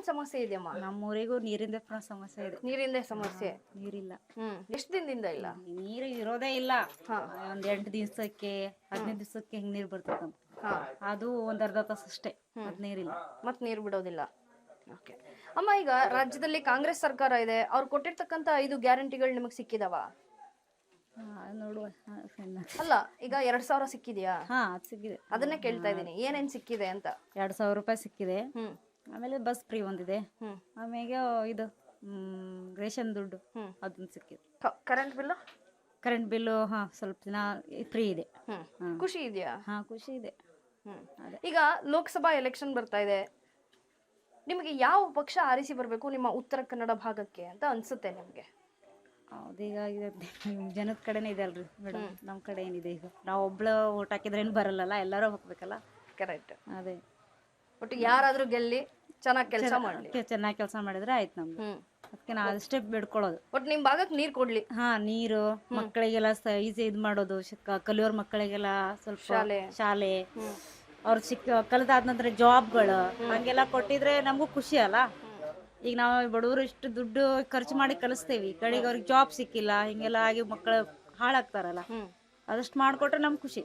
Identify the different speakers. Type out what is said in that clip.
Speaker 1: ಏನೇನ್ ಸಮಸ್ಯೆ ಇದೆಯಮ್ಮ
Speaker 2: ನಮ್ಮೂರಿಗೂ ನೀರಿಂದ ಪ್ರ- ಸಮಸ್ಯೆ ಇದೆ.
Speaker 1: ನೀರಿಂದ ಸಮಸ್ಯೆ.
Speaker 2: ನೀರಿಲ್ಲ.
Speaker 1: ಹ್ಮ್ ಎಷ್ಟು ದಿನದಿಂದ ಇಲ್ಲ?
Speaker 2: ನೀರು ಇರೋದೇ ಇಲ್ಲ. ಒಂದ್ ಎಂಟು ದಿವ್ಸಕ್ಕೆ ಹದಿನೈದು ದಿವ್ಸಕ್ಕೆ ಹಿಂಗ್ ನೀರ್ ಬರ್ತದ
Speaker 1: ಹಾ.
Speaker 2: ಅದು ಒಂದ್ ಅರ್ಧ ತಾಸು ಅಷ್ಟೇ ಅದ್ ನೀರಿಲ್ಲ.
Speaker 1: ಮತ್ ನೀರು ಬಿಡೋದಿಲ್ಲ. ಓಕೆ ಅಮ್ಮ ಈಗ ರಾಜ್ಯದಲ್ಲಿ ಕಾಂಗ್ರೆಸ್ ಸರ್ಕಾರ ಇದೆ. ಅವ್ರು ಕೊಟ್ಟಿರ್ತಕ್ಕಂತ ಐದು ಗ್ಯಾರಂಟಿಗಳು ನಿಮಗೆ ಸಿಕ್ಕಿದಾವ?
Speaker 2: ಹಾ, ನೋಡುವ. ಹಾ, ಸಣ್ಣ.
Speaker 1: ಅಲ್ಲ ಈಗ ಎರಡ್ ಸಾವಿರ ಸಿಕ್ಕಿದ್ಯಾ?
Speaker 2: ಹಾ ಅದ್ ಸಿಕ್ಕಿದೆ.
Speaker 1: ಅದನ್ನೇ ಕೇಳ್ತಾ ಇದೀನಿ ಏನೇನ್ ಸಿಕ್ಕಿದೆ ಅಂತ?
Speaker 2: ಎರಡ್ ಸಾವಿರ ರೂಪಾಯಿ ಸಿಕ್ಕಿದೆ.
Speaker 1: ಹ್ಮ್.
Speaker 2: ಆಮೇಲೆ ಬಸ್ ಫ್ರೀ ಒಂದಿದೆ. ಆಮೇಲೆ ಇದು ರೇಷನ್ ದುಡ್ಡು
Speaker 1: ಅದೊಂದು
Speaker 2: ಅದನ್ನ ಸಿಕ್ಕಿದೆ
Speaker 1: ಕರೆಂಟ್ ಬಿಲ್
Speaker 2: ಕರೆಂಟ್ ಬಿಲ್ಲು ಹಾ ಸ್ವಲ್ಪ ದಿನ ಫ್ರೀ ಇದೆ.
Speaker 1: ಖುಷಿ ಇದೆಯಾ?
Speaker 2: ಹಾ ಖುಷಿ ಇದೆ.
Speaker 1: ಈಗ ಲೋಕಸಭಾ ಎಲೆಕ್ಷನ್ ಬರ್ತಾ ಇದೆ. ನಿಮಗೆ ಯಾವ ಪಕ್ಷ ಆರಿಸಿ ಬರಬೇಕು ನಿಮ್ಮ ಉತ್ತರ ಕನ್ನಡ ಭಾಗಕ್ಕೆ ಅಂತ ಅನ್ಸುತ್ತೆ ನಿಮಗೆ?
Speaker 2: ಹೌದೀಗ ಜನದ ಕಡೆನೇ ಇದೆ ಅಲ್ರಿ ಮೇಡಮ್. ನಮ್ಮ ಕಡೆ ಏನಿದೆ ಈಗ. ನಾವು ಒಬ್ಳು ಓಟ್ ಹಾಕಿದ್ರೆ ಏನು ಬರಲ್ಲಲ್ಲ ಎಲ್ಲರೂ ಹೋಗ್ಬೇಕಲ್ಲ.
Speaker 1: ಕರೆಕ್ಟ್
Speaker 2: ಅದೇ.
Speaker 1: ಒಟ್ಟು ಯಾರಾದರೂ ಗೆಲ್ಲಿ ಚೆನ್ನಾಗಿ ಕೆಲಸ ಮಾಡ್ಲಿ.
Speaker 2: ಚೆನ್ನಾಗಿ ಕೆಲಸ ಮಾಡಿದ್ರೆ ಆಯ್ತು
Speaker 1: ನಮ್ಗೆ
Speaker 2: ಅದಕ್ಕೆ ನಾವು ಅಷ್ಟೇ ಬೇಡ್ಕೊಳ್ಳೋದು.
Speaker 1: ಒಟ್ಟು ನಿಮ್ ಭಾಗಕ್ಕೆ ನೀರ್ ಕೊಡ್ಲಿ.
Speaker 2: ಹಾ ನೀರು ಮಕ್ಕಳಿಗೆಲ್ಲ ಸೈಜ್ ಇದು ಮಾಡೋದು. ಕಲಿಯೋರ್ ಮಕ್ಕಳಿಗೆಲ್ಲ ಸ್ವಲ್ಪ
Speaker 1: ಶಾಲೆ.
Speaker 2: ಶಾಲೆ. ಅವ್ರು ಸಿಕ್ಕ ಕಲಿತಾದ ನಂತರ ಜಾಬ್ಗಳು. ಹಂಗೆಲ್ಲ ಕೊಟ್ಟಿದ್ರೆ ನಮಗೂ ಖುಷಿ ಅಲ್ಲ? ಈಗ ನಾವು ಬಡವರು ಇಷ್ಟು ದುಡ್ಡು ಖರ್ಚು ಮಾಡಿ ಕಲಿಸ್ತೇವಿ. ಕಡೆಗೆ ಅವ್ರಿಗೆ ಜಾಬ್ ಸಿಕ್ಕಿಲ್ಲ ಹಿಂಗೆಲ್ಲ ಆಗಿ ಮಕ್ಕಳು ಹಾಳಾಗ್ತಾರಲ್ಲ? ಅದಷ್ಟು ಮಾಡಿಕೊಟ್ರೆ ನಮ್ಗೆ ಖುಷಿ.